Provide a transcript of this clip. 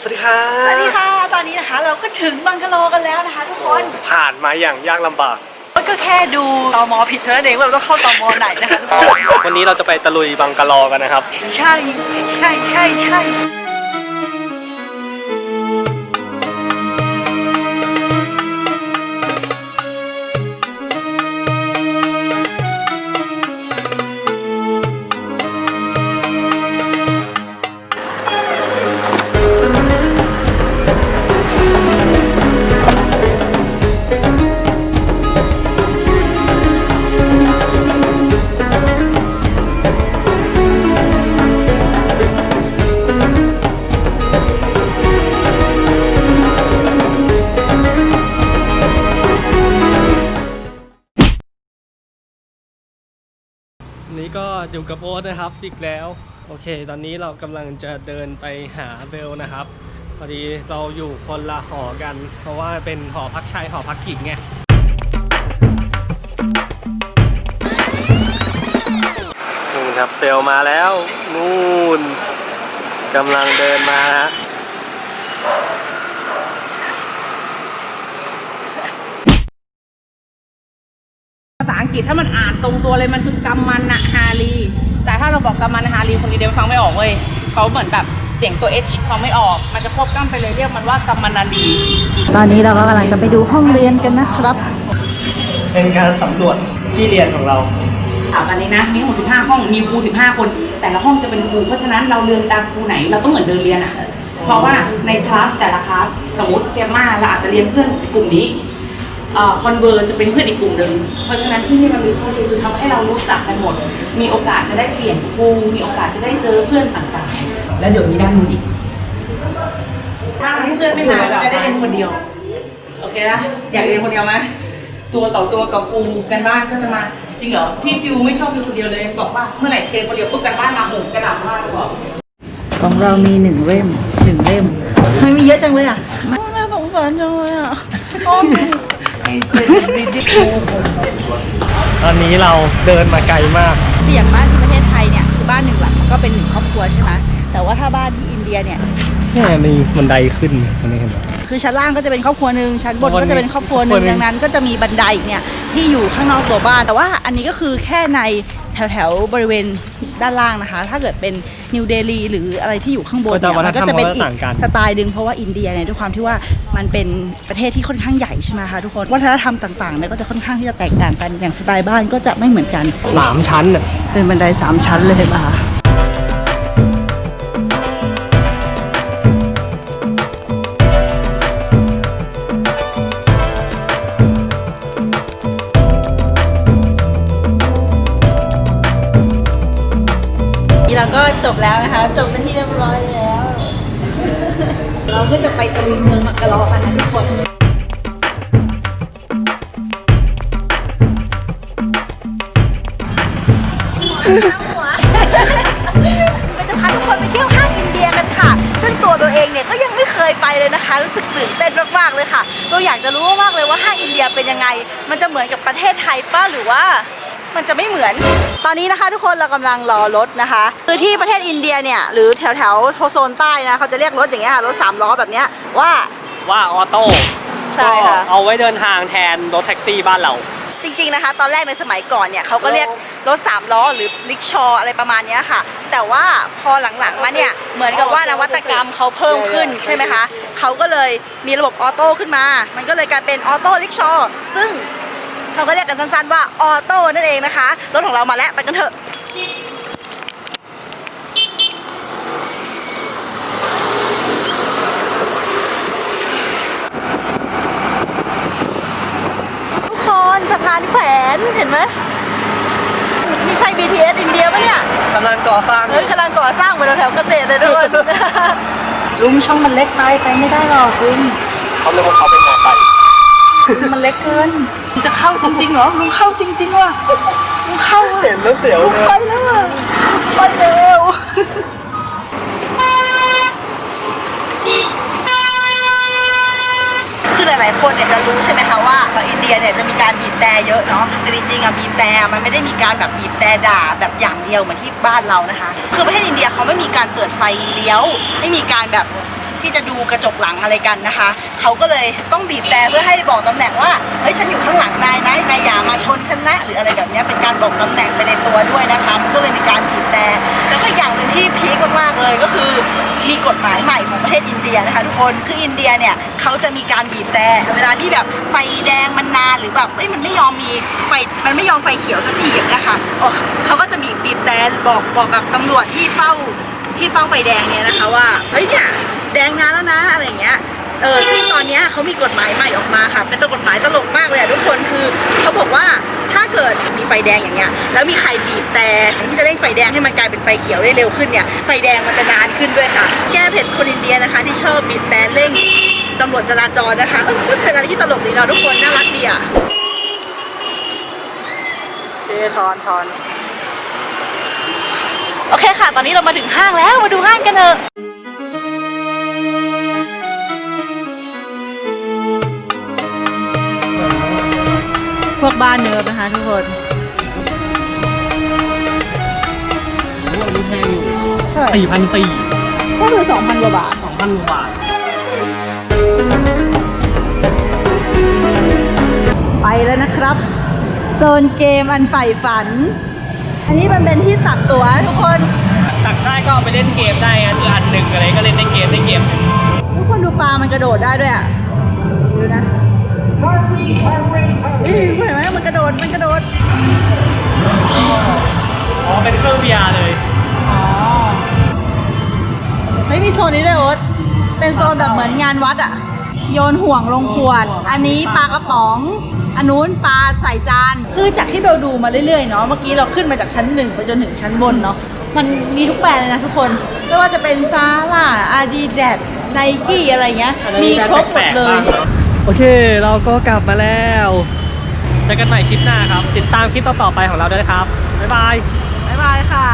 สวัสดีครับสวัสดีค่ะ ตอนนี้นะคะเราก็ถึงบังกะโลกันแล้วนะคะ ทุกคนผ่านมาอย่างยากลำบาก ก็แค่ดูตมผิดเท่านั้นเองว่าเราต้องเข้าตมไหนนะคะทุกคนวันนี้เราจะไปตะลุยบังกะลอกันนะครับ ใช่ใช่ใช่ใช่ นนี้ก็อยู่กับโอ๊ตนะครับอีกแล้ว โอเค ตอนนี้เรากำลังจะเดินไปหาเบลนะครับ พอดีเราอยู่คนละหอกัน เพราะว่าเป็นหอพักชายหอพักหญิงไงนู่นครับเบลมาแล้วนู่นกำลังเดินมาฮะ ภาษา อังกฤษถ้ามันอ่านตรงตัวเลยมันคือกำมันนะฮารีแต่ถ้าเราบอกกำมันฮารีคนเดียวฟังไม่ออกเว้ยเขาเหมือนแบบเสียงตัว H ฟังไม่ออก มันจะควบกล้ำไปเลยเรียกมันว่ากำมันนารีตอนนี้เราก็กำลังจะไปดูห้องเรียนกันนะครับ เป็นการสำรวจที่เรียนของเราถามอันนี้นะ มีทั้งหมด15ห้อง มีครู15 คน แต่ละห้องจะเป็นครู เพราะฉะนั้นเราเรียนตามครูไหน เราต้องเหมือนเดินเรียนอะ เพราะว่าในคลาสแต่ละคลาส สมมติเกมมาเราอาจจะเรียนเพื่อนกลุ่มนี้ คอนเวอร์จะเป็นเพื่อนอีกกลุ่มหนึ่งเพราะฉะนั้นที่นี่มันมีข้อดีคือทำให้เรารู้จักกันหมด มีโอกาสจะได้เปลี่ยนครูมีโอกาสจะได้เจอเพื่อนต่างๆ แล้วเดี๋ยวนี้ด้านนู้นอีกถ้าเพื่อนไม่มาก็จะได้เรียนคนเดียวโอเคนะอยากเรียนคนเดียวไหมตัวต่อตัวกับครูกันบ้านก็จะมาจริงเหรอพี่ฟิวไม่ชอบฟิวคนเดียวเลย บอกว่าเมื่อไหร่เรียนคนเดียวปุ๊บกันบ้านมาโหมกระดาษมากบอกของเรามีหนึ่งเล่มหนึ่งเล่มไม่มีเยอะจังเลยอะน่าสงสารจังเลยอะโอ้ย ตอนนี้เราเดินมาไกลมากอย่างบ้านที่ประเทศไทยเนี่ยคือบ้านหนึ่งหลังก็เป็นหนึ่งครอบครัวใช่ไหมแต่ว่าถ้าบ้านที่อินเดียเนี่ยแค่มีบันไดขึ้นอันนี้เห็นไหมคือชั้นล่างก็จะเป็นครอบครัวหนึ่งชั้นบนบนก็จะเป็นครอบครัวหนึ่ครอบครัวหนึ่งงดังนั้น ก็จะมีบันไดเนี่ยที่อยู่ข้างนอกตัวบ้าน แต่ว่าอันนี้ก็คือแค่ในแถวแถวๆบริเวณ ด้านล่างนะคะ ถ้าเกิดเป็นนิวเดลีหรืออะไรที่อยู่ข้างบนก็จะเนี่ยวัฒมันนธรก็รมจะเป็นเขาจะอีกต่างกันสไตล์หนึ่งเพราะว่าอินเดียเนี่ยด้วยความที่ว่ามันเป็นประเทศที่ค่อนข้างใหญ่ใช่ไหมคะทุกคนวัฒนธรรมต่างๆเนี่ยก็จะค่อนข้างที่จะแตกต่างกันอย่างสไตล์บ้านก็จะไม่เหมือนกันสามชั้นน่ะเป็นบันไดสามชั้นเลยป่ะคะ เราก็จบแล้วนะคะ จบเป็นที่เรียบร้อยแล้ว เราก็จะไปตะลุยเมืองมักกะลอกันนะทุกคนเราจะพาทุกคนไปเที่ยวห้างอินเดียกันค่ะ ซึ่งตัวเราเองเนี่ยก็ยังไม่เคยไปเลยนะคะ รู้สึกตื่นเต้นมากๆเลยค่ะ เราอยากจะรู้มากเลยว่าห้างอินเดียเป็นยังไง มันจะเหมือนกับประเทศไทยป้าหรือว่า มันจะไม่เหมือน ตอนนี้นะคะทุกคนเรากำลังรอรถนะคะ คือที่ประเทศอินเดียเนี่ยหรือแถวแถวๆโซนใต้นะเขาจะเรียกรถอย่างเงี้ยค่ะรถสามล้อแบบเนี้ยว่าว่าออโต้ใช่ค่ะก็เอาไว้เดินทางแทนรถแท็กซี่บ้านเรา จริงๆนะคะ ตอนแรกในสมัยก่อนเนี่ยเขาก็เรียกรถสามล้อหรือลิกชออะไรประมาณเนี้ยค่ะ แต่ว่าพอหลังๆมาเนี่ยเหมือนกับว่านวัตกรรมเขาเพิ่มขึ้นใช่ไหมคะเขาก็เลยมีระบบออโต้ขึ้นมา มันก็เลยกลายเป็นออโต้ลิกชอซึ่ง เราก็เรียกกันสั้นๆว่าออโต้นั่นเองนะคะ รถของเรามาแล้วไปกันเถอะทุกคนสะพานแขวนเห็นไหมนี่ใช่ BTS อินเดียปะเนี่ยกำลังก่อสร้างอเฮ้ยยู่กำลังก่อสร้างบนแถวๆเกษตรเลยทุกคน ลุงช่องมันเล็กไปไปไม่ได้หรอกลุงเขาเรียกว่าเขาเป็นมอไซค์ มันเล็กเกินลุงจะเข้าจริงๆเหรอลุงเข้าจริง ๆว่ะลุงเข้าอะเห็นแล้วเสียวลุงเลยไปแล้วอะไปเร็วคือหลายๆคนเนี่ยจะรู้ใช่ไหมคะว่าอินเดียเนี่ยจะมีการบีบแต่เยอะเนาะแต่จริงๆอะบีบแต่มันไม่ได้มีการแบบบีบแต่ด่าแบบอย่างเดียวเหมือนที่บ้านเรานะคะ คือประเทศอินเดียเขาไม่มีการเปิดไฟเลี้ยว ไม่มีการแบบ ที่จะดูกระจกหลังอะไรกันนะคะ เขาก็เลยต้องบีบแต่เพื่อให้บอกตำแหน่งว่าเฮ้ยฉันอยู่ข้างหลังนายนะนายอย่ามาชนฉันนะหรืออะไรแบบนี้เป็นการบอกตำแหน่งไปในตัวด้วยนะคะมันก็เลยมีการบีบแต่แล้วก็อย่างหนึ่งที่พีคมากๆเลยก็คือมีกฎหมายใหม่ของประเทศอินเดียนะคะทุกคนคืออินเดียเนี่ยเขาจะมีการบีบแต่เวลาที่แบบไฟแดงมันนานหรือแบบเอ้ยมันไม่ยอมมีไฟมันไม่ยอมไฟเขียวสักทีอย่างเงี้ยค่ะอ๋อเขาก็จะบีบบีบแต่บอกบอกกับตำรวจที่เฝ้าที่เฝ้าไฟแดงเนี่ยนะคะว่าเฮ้ยเนี่ย แดงนานแล้วนะอะไรอย่างเงี้ยเออซึ่งตอนเนี้ยเขามีกฎหมายใหม่ออกมาค่ะ เป็นตัวกฎหมายตลกมากเลยอะทุกคนคือเขาบอกว่าถ้าเกิดมีไฟแดงอย่างเงี้ยแล้วมีใครบีบแต่ที่จะเร่งไฟแดงให้มันกลายเป็นไฟเขียวได้เร็วขึ้นเนี่ยไฟแดงมันจะนานขึ้นด้วยค่ะ แก้เผ็ดคนอินเดียนะคะ ที่ชอบบีบแต่เร่งตำรวจจราจรนะคะเออเป็นอะไรที่ตลกดีเนาะทุกคนน่ารักดีอะโอเคทอนทอนโอเคค่ะ ตอนนี้เรามาถึงห้างแล้วมาดูห้างกันเถอะ พวกบ้านเนิร์ฟนะคะทุกคนโอ้อันนี้แพงอยู่เท่าไหร่สี่พันสี่ก็คือ2,000กว่าบาท สองพันบาท ไปแล้วนะครับ โซนเกมอันใฝ่ฝัน อันนี้มันเป็นที่ตักตั๋วทุกคน ตักได้ก็เอาไปเล่นเกมได้อันคืออันหนึ่งอะไรก็เล่นได้เกมได้เกมหนึ่งทุกคนดูปลามันกระโดดได้ด้วยอะ ดดมันกระโดด อ๋อ เป็นเครื่อง VR เลย อ๋อ ไม่มีโซนนี้ด้วยโอ๊ตเป็นโซนแบบเหมือนงานวัดอะโยนห่วงลงขวด อันนี้ปลากระป๋อง อันนู้นปลาใส่จาน คือจากที่เราดูมาเรื่อยๆเนาะ เมื่อกี้เราขึ้นมาจากชั้นหนึ่งไปจนถึงชั้นบนเนาะ มันมีทุกแบรนด์เลยนะทุกคน ไม่ว่าจะเป็นซาร่าอาดิดาสไนกี้อะไรเงี้ย มีครบหมดเลย โอเค เราก็กลับมาแล้ว เจอกันใหม่คลิปหน้าครับ ติดตามคลิปต่อๆไปของเราด้วยนะครับ บ๊ายบาย บ๊ายบายค่ะ